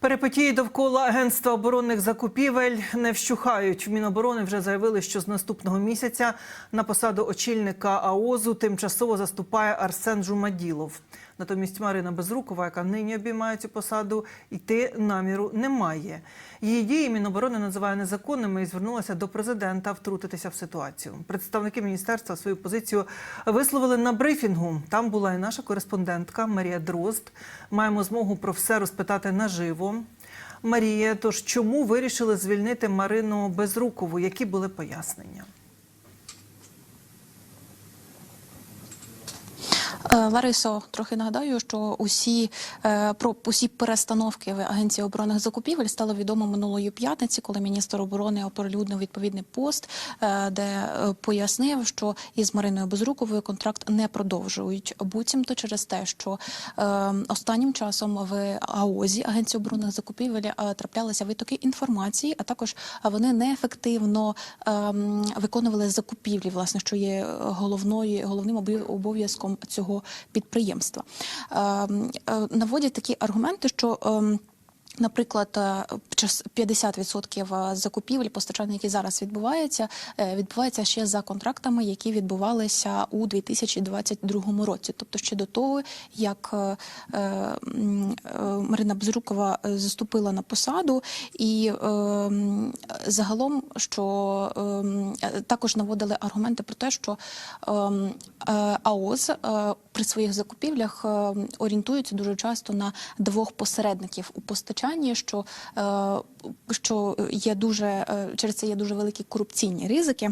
Перипетії довкола агентства оборонних закупівель не вщухають. Міноборони вже заявили, що з наступного місяця на посаду очільника АОЗу тимчасово заступає Арсен Жумаділов. Натомість Марина Безрукова, яка нині обіймає цю посаду, йти наміру немає. Її дії Міноборони називає незаконними і звернулася до президента втрутитися в ситуацію. Представники міністерства свою позицію висловили на брифінгу. Там була і наша кореспондентка Марія Дрозд. Маємо змогу про все розпитати наживо. Марія, тож чому вирішили звільнити Марину Безрукову? Які були пояснення? Ларисо, трохи нагадаю, що усі е, про усі перестановки в агенції оборонних закупівель стало відомо минулої п'ятниці, коли міністр оборони оприлюднив відповідний пост, е, де е, пояснив, що із Мариною Безруковою контракт не продовжують. Буцімто через те, що е, останнім часом в АОЗі агенції оборонних закупівель е, траплялися витоки інформації, а також е, вони неефективно е, виконували закупівлі, власне, що є головною головним обов- обов'язком цього підприємства. Е, м, е, Наводять такі аргументи, що ем, Наприклад, е, 50% закупівель постачання, які зараз відбуваються, е, відбувається ще за контрактами, які відбувалися у 2022 році. Тобто ще до того, як е, е, е, Марина Безрукова е, заступила на посаду, і е, загалом, що е, е, також наводили аргументи про те, що е, е, АОЗ е, при своїх закупівлях орієнтуються дуже часто на двох посередників у постачанні, що, е, що є дуже е, через це є дуже великі корупційні ризики.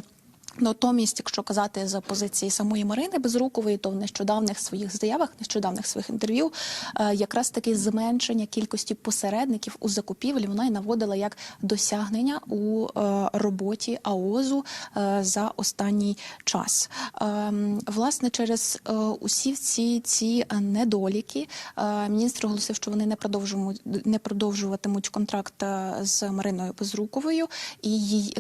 Натомість, якщо казати за позиції самої Марини Безрукової, то в нещодавних своїх заявах, нещодавних своїх інтерв'ю, е, якраз таки зменшення кількості посередників у закупівлі вона й наводила як досягнення у е, роботі АОЗу е, за останній час. Ем, Власне, через усі ці ці недоліки міністр оголосив, що вони не продовжуватимуть не продовжуватимуть контракт з Мариною Безруковою і її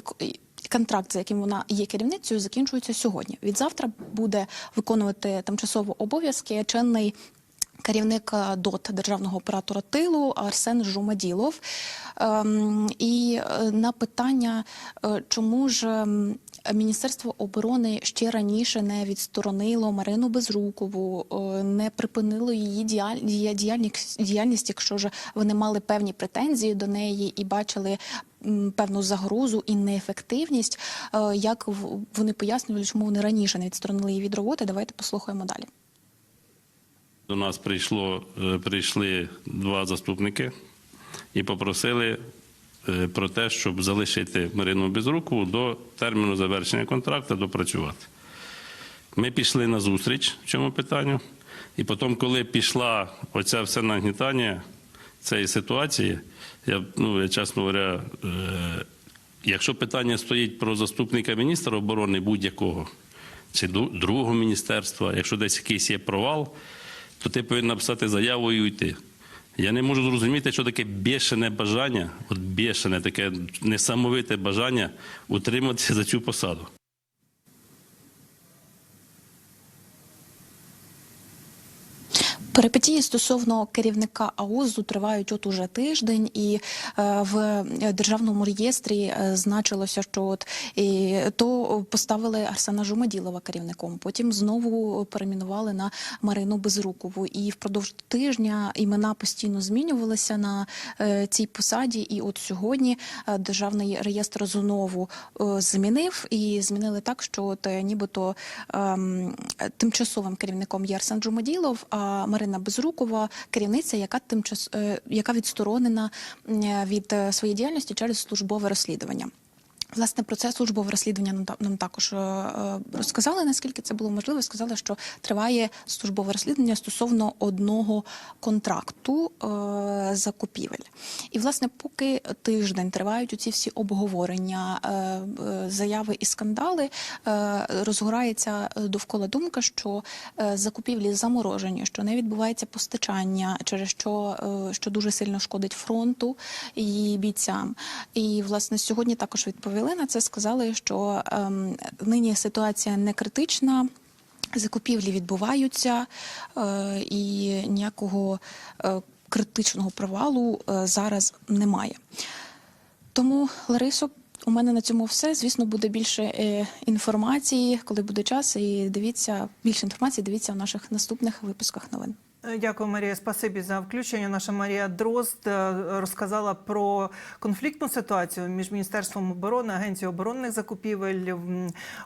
контракт, за яким вона є керівницею, закінчується сьогодні. Від завтра буде виконувати тимчасово обов'язки чинний. Керівник е, ДОТ державного оператора тилу Арсен Жумаділов. Ем, і е, на питання, е, чому ж ем, Міністерство оборони ще раніше не відсторонило Марину Безрукову, не припинило її діяльність, діяльність, якщо ж вони мали певні претензії до неї і бачили певну загрозу і неефективність. е, Як вони пояснювали, чому вони раніше не відсторонили її від роботи? Давайте послухаємо далі. До нас прийшло, е, прийшли два заступники і попросили е, про те, щоб залишити Марину Безрукову до терміну завершення контракту допрацювати. Ми пішли на зустріч в цьому питанню, і потім, коли пішла оця все нагнітання цієї ситуації, я, ну, я чесно говоря, е, якщо питання стоїть про заступника міністра оборони будь-якого, чи другого міністерства, якщо десь якийсь є провал, то ти повинен написати заяву і уйти. Я не можу зрозуміти, що таке бешене бажання, от бешене, таке несамовите бажання утриматися за цю посаду. Перипетії стосовно керівника АОЗу тривають от уже тиждень, і е, в державному реєстрі е, значилося, що от і то поставили Арсена Жумаділова керівником. Потім знову перейменували на Марину Безрукову. І впродовж тижня імена постійно змінювалися на е, цій посаді. І от сьогодні державний реєстр знову змінив і змінили так, що от нібито ем, тимчасовим керівником є Арсен Джумаділов, а Марина Безрукова керівниця, яка тимчас е, яка відсторонена від е, своєї діяльності через службове розслідування. Власне, про це службове розслідування нам та- нам також е, е, розказали, наскільки це було можливо. Сказали, що триває службове розслідування стосовно одного контракту е, закупівель. І, власне, поки тиждень тривають оці всі обговорення, заяви і скандали, розгорається довкола думка, що закупівлі заморожені, що не відбувається постачання, через що, що дуже сильно шкодить фронту і бійцям. І власне сьогодні також відповіли на це. Сказали, що ем, нині ситуація не критична. Закупівлі відбуваються, е, і ніякого е, критичного провалу е, зараз немає. Тому, Ларисо, у мене на цьому все. Звісно, буде більше е, інформації, коли буде час. І дивіться більше інформації. Дивіться в наших наступних випусках новин. Е, Дякую, Марія. Спасибі за включення. Наша Марія Дрозд е, розказала про конфліктну ситуацію між Міністерством оборони, Агенцією оборонних закупівель.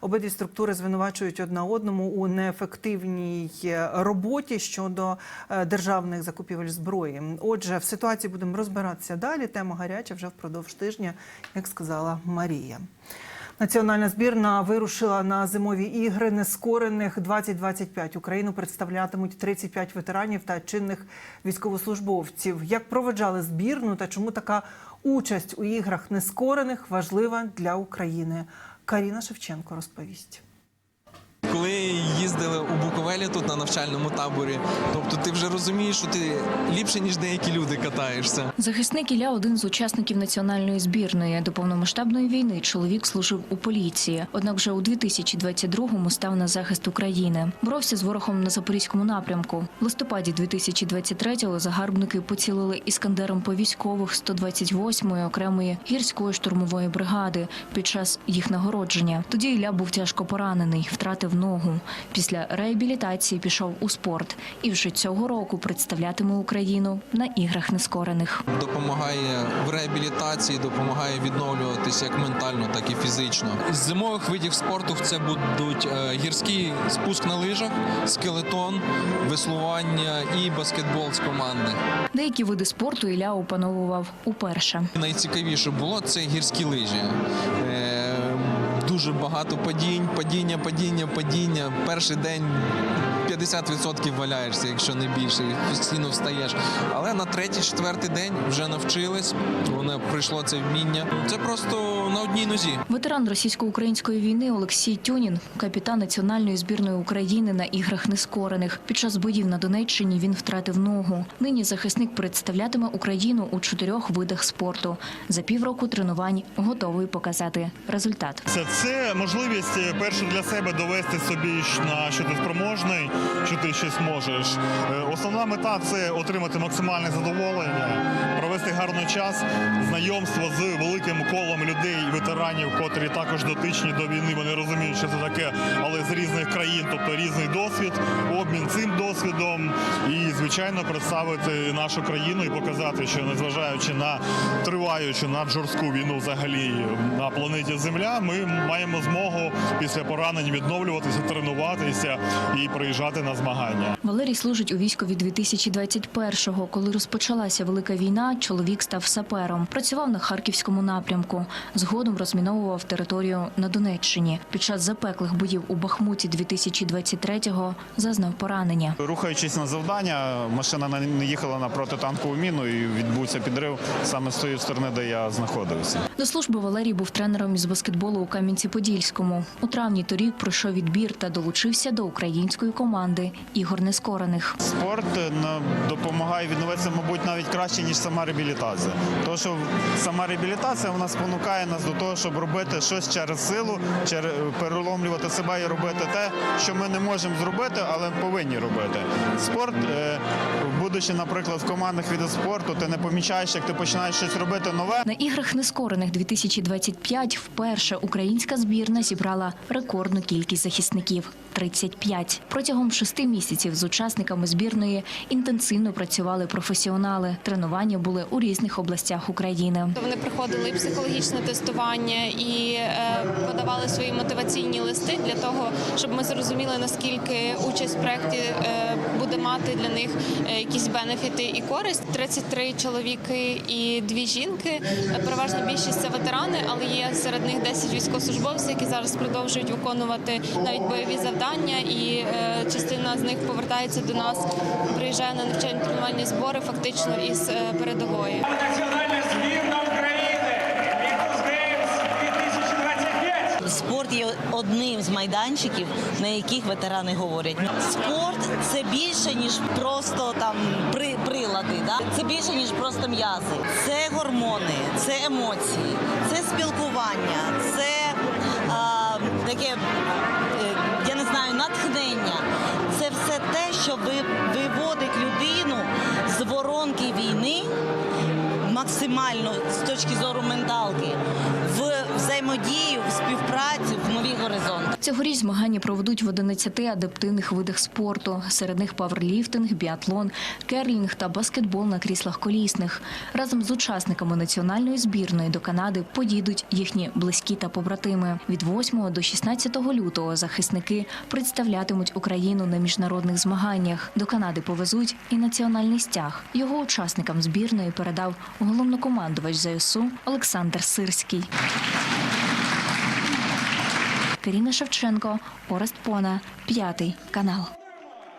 Обидві структури звинувачують одна одному у неефективній е, роботі щодо державних закупівель зброї. Отже, в ситуації будемо розбиратися далі. Тема гаряча вже впродовж тижня, як сказала Марія. Національна збірна вирушила на зимові ігри нескорених 2025. Україну представлятимуть 35 ветеранів та чинних військовослужбовців. Як проведжали збірну та чому така участь у іграх нескорених важлива для України? Каріна Шевченко розповість. Коли їздили у Буковелі тут на навчальному таборі, тобто ти вже розумієш, що ти ліпше ніж деякі люди катаєшся. Захисник Ілля один з учасників національної збірної. До повномасштабної війни чоловік служив у поліції. Однак вже у 2022-му став на захист України. Боровся з ворогом на запорізькому напрямку. В листопаді 2023-го загарбники поцілили іскандером по військових 128-ї окремої гірської штурмової бригади під час їх нагородження. Тоді Ілля був тяжко поранений, втратив ногу. Після реабілітації пішов у спорт і вже цього року представлятиме Україну на іграх нескорених. Допомагає в реабілітації, допомагає відновлюватися як ментально, так і фізично. З зимових видів спорту це будуть е, гірський спуск на лижах, скелетон, веслування і баскетбол з команди. Деякі види спорту Ілля опановував уперше. Найцікавіше було це гірські лижі. Дуже багато падінь, падіння, падіння, падіння. Перший день 50% валяєшся, якщо не більше, і постійно встаєш. Але на третій, четвертий день вже навчились. Воно прийшло це вміння. Це просто на одній нозі. Ветеран російсько-української війни Олексій Тюнін, капітан національної збірної України на іграх нескорених. Під час боїв на Донеччині він втратив ногу. Нині захисник представлятиме Україну у чотирьох видах спорту. За півроку тренувань готовий показати результат. Це, це можливість е, перше для себе довести собі, на що ти спроможний, що ти щось можеш. Е, Основна мета це отримати максимальне задоволення, провести гарний час, знайомство з великим колом людей ветеранів, котрі також дотичні до війни. Вони розуміють, що це таке, але з різних країн, тобто різний досвід, обмін цим досвідом і, звичайно, представити нашу країну і показати, що незважаючи на триваючу наджорстку війну взагалі на планеті Земля, ми маємо змогу після поранень відновлюватися, тренуватися і приїжджати на змагання. Валерій служить у військові 2021-го. Коли розпочалася велика війна, чоловік став сапером. Працював на харківському напрямку. Згодом розміновував територію на Донеччині. Під час запеклих боїв у Бахмуті 2023-го зазнав поранення. Рухаючись на завдання, машина на- не їхала на протитанкову міну і відбувся підрив саме з тої сторони, де я знаходився. До служби Валерій був тренером із баскетболу у Кам'янці-Подільському. У травні торік пройшов відбір та долучився до української команди ігор нескорених. Спорт е, допомагає відновитися, мабуть, навіть краще, ніж сама реабілітація. Тому що сама реабілітація вона спонукає нас до того, щоб робити щось через силу, через переломлювати себе і робити те, що ми не можемо зробити, але повинні робити. Спорт, е, будучи, наприклад, в командних від спорту, ти не помічаєш, як ти починаєш щось робити нове. На іграх нескорених 2025 вперше українська збірна зібрала рекордну кількість захисників 35. Протягом шести місяців з учасниками збірної інтенсивно працювали професіонали. Тренування були у різних областях України. Вони проходили і психологічне тестування і е, подавали свої мотиваційні листи для того, щоб ми зрозуміли наскільки участь в проєкті е, буде мати для них е, якісь бенефіти і користь. 33 чоловіки і дві жінки. Переважна більшість це ветерани, але є серед них 10 військовослужбовців, які зараз продовжують виконувати навіть бойові завдання, і е, частина з них повертається до нас, приїжджає на навчальні тренувальні збори, фактично із е, передової. Національна збірна України Лігус Геймс 2025. Спорт є одним з майданчиків, на яких ветерани говорять. Спорт це більше ніж просто там при, прилади. Да? Це більше ніж просто м'язи. Це гормони, це емоції, це спілкування, це а, таке, натхнення. Це все те, що ви, виводить людину з воронки війни максимально з точки зору менталки в взаємодію, в співпрацю, в нові горизонти. Цьогоріч змагання проведуть в 11 адаптивних видах спорту. Серед них паверліфтинг, біатлон, керлінг та баскетбол на кріслах колісних. Разом з учасниками національної збірної до Канади поїдуть їхні близькі та побратими. Від 8 до 16 лютого захисники представлятимуть Україну на міжнародних змаганнях. До Канади повезуть і національний стяг. Його учасникам збірної передав головнокомандувач ЗСУ Олександр Сирський. Каріна Шевченко, Орест Пона, п'ятий канал.